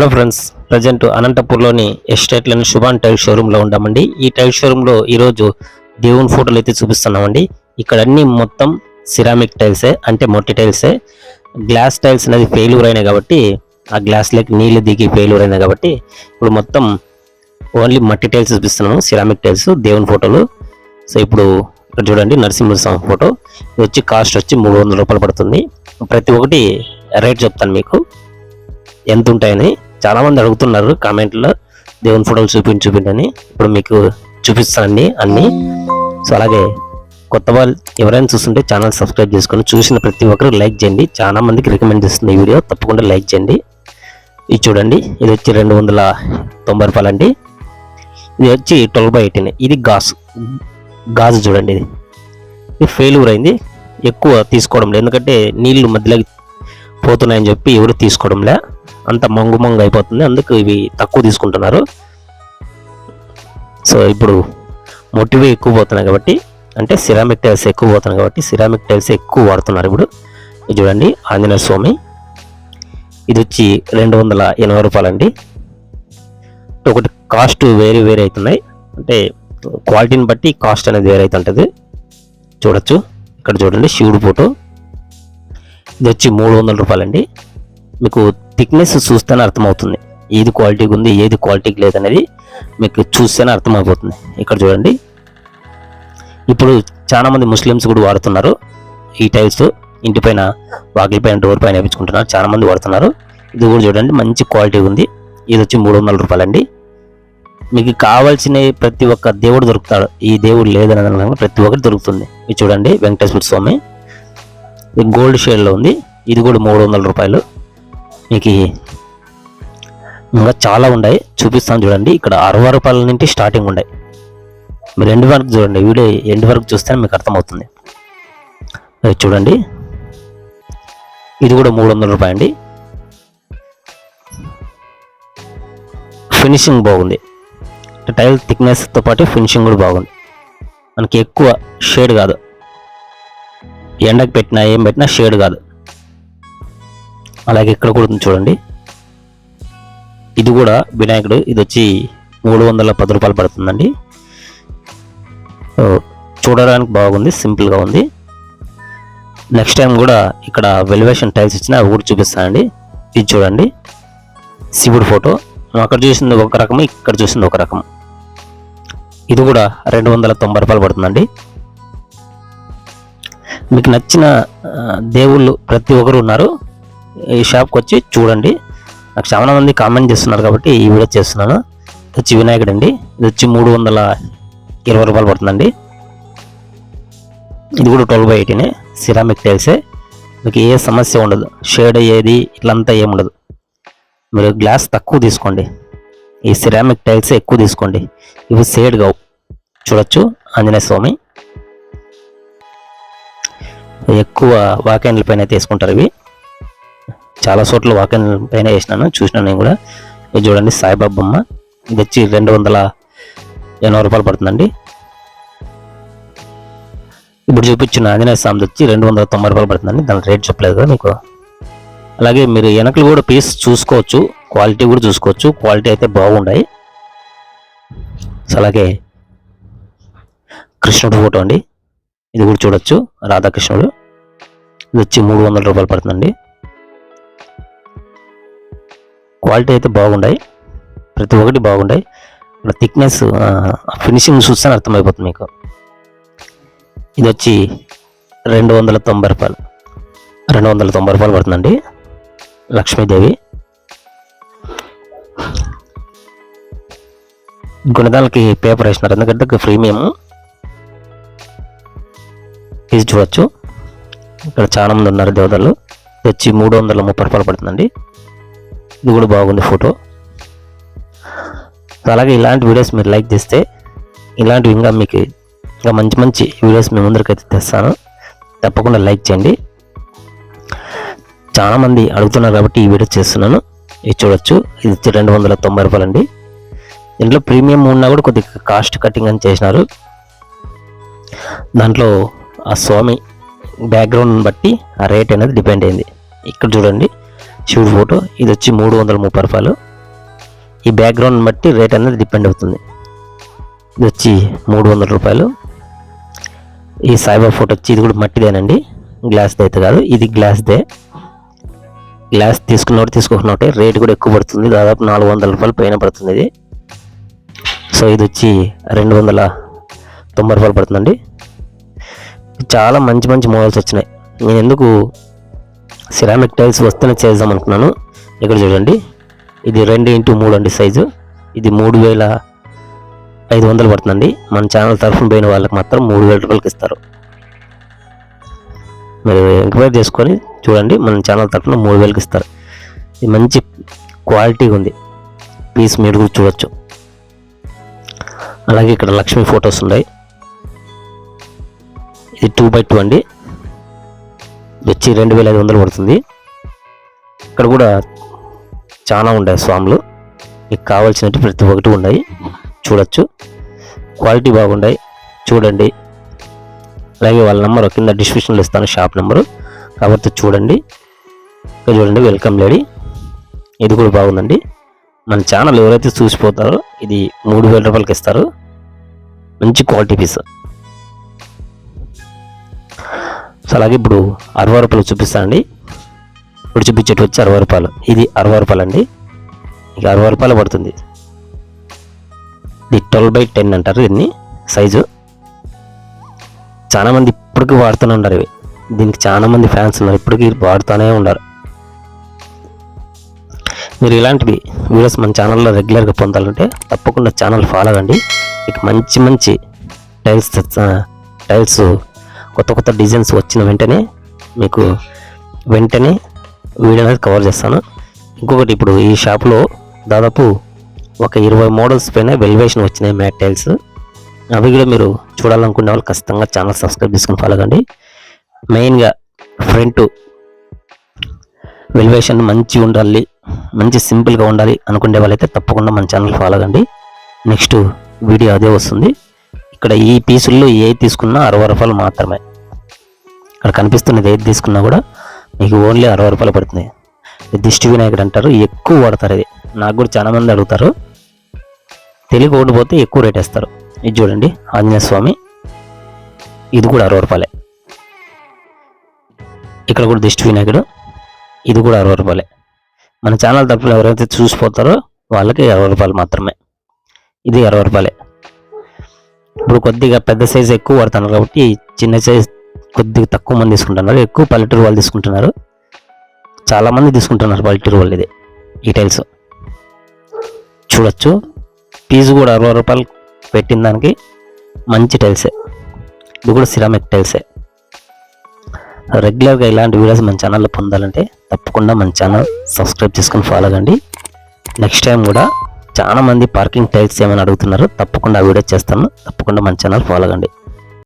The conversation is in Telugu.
హలో ఫ్రెండ్స్ ప్రజెంట్ అనంతపూర్లోని ఎస్టేట్లోని శుభాన్ టైల్ షోరూంలో ఉన్నామండి. ఈ టైల్ షోరూంలో ఈరోజు దేవుని ఫోటోలు అయితే చూపిస్తున్నామండి. ఇక్కడ అన్ని మొత్తం సిరామిక్ టైల్సే అంటే మొట్టి టైల్సే. గ్లాస్ టైల్స్ అనేది ఫెయిల్యూర్ అయినాయి కాబట్టి ఆ గ్లాస్లోకి నీళ్ళు దిగి ఫెయిల్యూర్ అయినాయి కాబట్టి ఇప్పుడు మొత్తం ఓన్లీ మట్టి టైల్స్ చూపిస్తున్నాము సిరామిక్ టైల్స్ దేవుని ఫోటోలు. సో ఇప్పుడు ఇక్కడ చూడండి నరసింహస్వామి ఫోటో. ఇది వచ్చి కాస్ట్ వచ్చి మూడు వందల రూపాయలు పడుతుంది. ప్రతి ఒక్కటి రేట్ చెప్తాను మీకు. ఎంత ఉంటాయని చాలామంది అడుగుతున్నారు కామెంట్లో. దేవుని ఫోటోలు చూపించి చూపించని ఇప్పుడు మీకు చూపిస్తానండి అన్నీ. సో అలాగే కొత్త వాళ్ళు ఎవరైనా చూస్తుంటే ఛానల్ సబ్స్క్రైబ్ చేసుకొని చూసిన ప్రతి ఒక్కరు లైక్ చేయండి. చాలా మందికి రికమెండ్ చేస్తుంది ఈ వీడియో. తప్పకుండా లైక్ చేయండి. ఇది చూడండి. ఇది వచ్చి రెండు వందల తొంభై రూపాయలు అండి ఇది వచ్చి ట్వెల్వ్ బై ఎయిటీన్. ఇది గాజు. గాజు చూడండి ఇది. ఇది ఫెయిల్యూర్ అయింది. ఎక్కువ తీసుకోవడం లేదు. ఎందుకంటే నీళ్ళు మధ్యలోకి పోతున్నాయని చెప్పి ఎవరు తీసుకోవడంలే. అంత మంగు మంగు అయిపోతుంది. అందుకు ఇవి తక్కువ తీసుకుంటున్నారు. సో ఇప్పుడు మొటివే ఎక్కువ పోతున్నాయి కాబట్టి అంటే సిరామిక్ టైల్స్ ఎక్కువ పోతున్నాయి కాబట్టి సిరామిక్ టైల్స్ ఎక్కువ వాడుతున్నారు ఇప్పుడు. ఇది చూడండి ఆంజనేయ స్వామి. ఇది వచ్చి రెండు వందల ఎనభై రూపాయలండి. ఒకటి కాస్ట్ వేరే వేరే అవుతున్నాయి. అంటే క్వాలిటీని బట్టి కాస్ట్ అనేది వేరే అవుతుంటుంది. చూడొచ్చు. ఇక్కడ చూడండి శివుడు ఫోటో. ఇది వచ్చి మూడు వందల రూపాయలండి. మీకు థిక్నెస్ చూస్తేనే అర్థమవుతుంది. ఏది క్వాలిటీగా ఉంది ఏది క్వాలిటీకి లేదనేది మీకు చూస్తేనే అర్థమైపోతుంది. ఇక్కడ చూడండి. ఇప్పుడు చాలామంది ముస్లిమ్స్ కూడా వాడుతున్నారు ఈ టైల్స్ ఇంటి పైన వాకిలి పైన డోర్ పైన వేయించుకుంటున్నారు చాలామంది వాడుతున్నారు. ఇది కూడా చూడండి మంచి క్వాలిటీ ఉంది. ఇది వచ్చి మూడు వందల రూపాయలండి. మీకు కావాల్సిన ప్రతి ఒక్క దేవుడు దొరుకుతాడు. ఈ దేవుడు లేదని ప్రతి ఒక్కటి దొరుకుతుంది. ఇది చూడండి వెంకటేశ్వర స్వామి. ఇది గోల్డ్ షేడ్లో ఉంది. ఇది కూడా మూడు వందల రూపాయలు. మీకు ఇంకా చాలా ఉన్నాయి. చూపిస్తాను చూడండి. ఇక్కడ అరవై రూపాయల నుండి స్టార్టింగ్ ఉన్నాయి. మీరు ఎండ్ వరకు చూడండి. వీడియో ఎండ్ వరకు చూస్తే మీకు అర్థమవుతుంది. చూడండి. ఇది కూడా మూడు వందల రూపాయలు అండి ఫినిషింగ్ బాగుంది టైల్ థిక్నెస్తో పాటు ఫినిషింగ్ కూడా బాగుంది. మనకి ఎక్కువ షేడ్ కాదు. ఎండకు పెట్టినా ఏం పెట్టినా షేడ్ కాదు. అలాగే ఇక్కడ కూడా ఉంది చూడండి. ఇది కూడా వినాయకుడు ఇది వచ్చి మూడు వందల పది రూపాయలు పడుతుందండి. చూడడానికి బాగుంది సింపుల్గా ఉంది. నెక్స్ట్ టైం కూడా ఇక్కడ వెలివేషన్ టైల్స్ ఇచ్చిన అవి కూడా చూపిస్తానండి. ఇది చూడండి శివుడి ఫోటో. అక్కడ చూసింది ఒక రకం ఇక్కడ చూసింది ఒక రకం ఇది కూడా రెండు వందల తొంభై రూపాయలు పడుతుందండి. మీకు నచ్చిన దేవుళ్ళు ప్రతి ఒక్కరు ఉన్నారు. ఈ షాప్కి వచ్చి చూడండి. నాకు చాలా మంది కామెంట్ చేస్తున్నారు కాబట్టి ఈ వీడియో చేస్తున్నాను. ఇది వచ్చి వినాయకుడు అండి. ఇది వచ్చి మూడు వందల ఇరవై రూపాయలు పడుతుందండి. ఇది కూడా ట్వెల్వ్ బై ఎయిటీనే సిరామిక్ టైల్సే మీకు ఏ సమస్య ఉండదు. షేడ్ ఏది ఇట్లంతా ఏమి ఉండదు. మీరు గ్లాస్ తక్కువ తీసుకోండి. ఈ సిరామిక్ టైల్స్ ఎక్కువ తీసుకోండి. ఇవి షేడ్ కావు. చూడొచ్చు ఆంజనేయ స్వామి. ఎక్కువ వాకెండ్ల పైన తీసుకుంటారు ఇవి. చాలా చోట్ల వాకింగ్ పైన వేసినాను చూసినాను నేను కూడా. ఇది చూడండి సాయిబాబా బొమ్మ. ఇది వచ్చి రెండు వందల ఎనభై రూపాయలు పడుతుందండి. ఇప్పుడు చూపించిన ఆంజనేయ స్వామి వచ్చి రెండు వందల తొంభై రూపాయలు పడుతుందండి. దాని రేట్ చెప్పలేదు కదా మీకు. అలాగే మీరు వెనకలు కూడా పీస్ చూసుకోవచ్చు క్వాలిటీ కూడా చూసుకోవచ్చు. క్వాలిటీ అయితే బాగుండాయి. అలాగే కృష్ణుడు ఫోటో అండి. ఇది కూడా చూడొచ్చు రాధాకృష్ణుడు. ఇది వచ్చి మూడు వందల రూపాయలు పడుతుందండి. క్వాలిటీ అయితే బాగుండాయి. ప్రతి ఒక్కటి బాగుండాయి. ఇక్కడ థిక్నెస్ ఫినిషింగ్ చూస్తే అర్థమైపోతుంది మీకు. ఇది వచ్చి రెండు వందల తొంభై రూపాయలు. రెండు వందల తొంభై రూపాయలు పడుతుందండి. లక్ష్మీదేవి. గుణదాలకి పేపర్ వేసినారు. ఎందుకంటే ప్రీమియం. ఇది చూడొచ్చు. ఇక్కడ చాలా మంది ఉన్నారు దేవతలు. ఇది వచ్చి మూడు వందల ముప్పై రూపాయలు పడుతుందండి. ఇది కూడా బాగుంది ఫోటో. అలాగే ఇలాంటి వీడియోస్ మీరు లైక్ చేస్తే ఇలాంటివి ఇంకా మీకు ఇంకా మంచి మంచి వీడియోస్ మీ ముందరికైతే తెస్తాను. తప్పకుండా లైక్ చేయండి. చాలామంది అడుగుతున్నారు కాబట్టి ఈ వీడియో చేస్తున్నాను. ఇది చూడొచ్చు. ఇది రెండు వందల తొంభై రూపాయలు అండి. దీంట్లో ప్రీమియం ఉన్నా కూడా కొద్దిగా కాస్ట్ కటింగ్ అని చేసినారు. దాంట్లో ఆ స్వామి బ్యాక్గ్రౌండ్ బట్టి ఆ రేట్ అనేది డిపెండ్ అయింది. ఇక్కడ చూడండి. శివుడు ఫోటో. ఇది వచ్చి మూడు వందల ముప్పై రూపాయలు ఈ బ్యాక్గ్రౌండ్ బట్టి రేట్ అనేది డిపెండ్ అవుతుంది. ఇది వచ్చి మూడు వందల రూపాయలు. ఈ సాయిబాబా ఫోటో వచ్చి ఇది కూడా మట్టిదేనండి. గ్లాస్ది అయితే కాదు. ఇది గ్లాస్దే గ్లాస్ తీసుకున్నోటి తీసుకోకున్నోటే రేట్ కూడా ఎక్కువ పడుతుంది. దాదాపు నాలుగు వందల రూపాయలు పైన పడుతుంది ఇది. సో ఇది వచ్చి రెండు వందల తొంభై రూపాయలు పడుతుందండి. చాలా మంచి మంచి మోడల్స్ వచ్చినాయి. నేను ఎందుకు సిరామిక్ టైల్స్ వస్తేనే చేద్దాం అనుకున్నాను. ఇక్కడ చూడండి. ఇది రెండు ఇంటూ మూడు అండి సైజు ఇది మూడు వేల ఐదు వందలు పడుతుందండి. మన ఛానల్ తరఫున పోయిన వాళ్ళకి మాత్రం మూడు వేల రూపాయలకి ఇస్తారు. మీరు ఎంక్వైరీ చేసుకొని చూడండి. మన ఛానల్ తరఫున మూడు వేలకి ఇస్తారు. ఇది మంచి క్వాలిటీగా ఉంది. పీస్ మీరు కూడా చూడొచ్చు. అలాగే ఇక్కడ లక్ష్మి ఫొటోస్ ఉన్నాయి. ఇది టూ బై టూ అండి. వచ్చి రెండు వేల ఐదు వందలు పడుతుంది. ఇక్కడ కూడా చాలా ఉన్నాయి స్వాములు. మీకు కావాల్సినట్టు ప్రతి ఒక్కటి ఉన్నాయి. చూడొచ్చు. క్వాలిటీ బాగున్నాయి చూడండి. అలాగే వాళ్ళ నెంబర్ కింద డిస్క్రిప్షన్లో ఇస్తాను షాప్ నెంబరు. కాబట్టి చూడండి. ఇక్కడ చూడండి వెల్కమ్ లేడీ. ఇది కూడా బాగుందండి. మన ఛానల్ ఎవరైతే చూసిపోతారో ఇది మూడు వేల రూపాయలకి ఇస్తారు. మంచి క్వాలిటీ పీస్. సో అలాగే ఇప్పుడు అరవై రూపాయలు చూపిస్తానండి. ఇప్పుడు చూపించేటి వచ్చి అరవై రూపాయలు. ఇది అరవై రూపాయలు అండి ఇక అరవై రూపాయలు పడుతుంది. ఇది ట్వెల్వ్ బై టెన్ అంటారు దీన్ని సైజు. చాలా మంది ఇప్పటికీ వాడుతూనే ఉన్నారు ఇవి. దీనికి చాలామంది ఫ్యాన్స్ ఉన్నారు ఇప్పటికీ వాడుతూనే ఉన్నారు. మీరు ఇలాంటివి వీడియోస్ మన ఛానల్లో రెగ్యులర్గా పొందాలంటే తప్పకుండా ఛానల్ ఫాలో అవ్వండి. మీకు మంచి మంచి టైల్స్ టైల్స్ కొత్త కొత్త డిజైన్స్ వచ్చిన వెంటనే మీకు వెంటనే వీడియో అనేది కవర్ చేస్తాను. ఇంకొకటి ఇప్పుడు ఈ షాప్లో దాదాపు ఒక ఇరవై మోడల్స్ పైన వెల్వేషన్ వచ్చినాయి మ్యాట్ టైల్స్ అవి కూడా మీరు చూడాలనుకునే వాళ్ళు ఖచ్చితంగా ఛానల్ సబ్స్క్రైబ్ చేసుకుని ఫాలో కండి. మెయిన్గా ఫ్రంట్ వెల్వేషన్ మంచి ఉండాలి మంచి సింపుల్గా ఉండాలి అనుకునే వాళ్ళైతే తప్పకుండా మన ఛానల్ ఫాలో కండి. నెక్స్ట్ వీడియో అదే వస్తుంది. ఇక్కడ ఈ పీసుల్లో ఏ తీసుకున్నా అరవై రూపాయలు మాత్రమే. ఇక్కడ కనిపిస్తున్నది ఏది తీసుకున్నా కూడా మీకు ఓన్లీ అరవై రూపాయలు పడుతుంది. ఇది దిష్టి వినాయకుడు అంటారు. ఎక్కువ వాడతారు ఇది. నాకు కూడా చాలా మంది అడుగుతారు. తెలుగు ఓడిపోతే ఎక్కువ రేట్ వేస్తారు. ఇది చూడండి. ఆంజనేయ స్వామి. ఇది కూడా అరవై రూపాయలే. ఇక్కడ కూడా దిష్టి వినాయకుడు. ఇది కూడా అరవై రూపాయలే. మన ఛానల్ తరపున ఎవరైతే చూసిపోతారో వాళ్ళకి అరవై రూపాయలు మాత్రమే. ఇది అరవై రూపాయలే. ఇప్పుడు కొద్దిగా పెద్ద సైజ్ ఎక్కువ వాడుతున్నారు కాబట్టి చిన్న సైజ్ కొద్దిగా తక్కువ మంది తీసుకుంటున్నారు. ఎక్కువ పల్లెటూరు వాళ్ళు తీసుకుంటున్నారు. చాలా మంది తీసుకుంటున్నారు పల్లెటూరు వాళ్ళు ఇది ఈ టైల్స్ చూడొచ్చు. ఫీజు కూడా అరవై రూపాయలు పెట్టిన దానికి మంచి టైల్సే ఇది కూడా సిరామిక్ టైల్సే రెగ్యులర్గా ఇలాంటి వీడియోస్ మన ఛానల్లో పొందాలంటే తప్పకుండా మన ఛానల్ సబ్స్క్రైబ్ చేసుకుని ఫాలో కండి. నెక్స్ట్ టైం కూడా చాలా మంది పార్కింగ్ టైల్స్ ఏమైనా అడుగుతున్నారు తప్పకుండా ఆ వీడియో చేస్తాను. తప్పకుండా మన ఛానల్ ఫాలో కండి.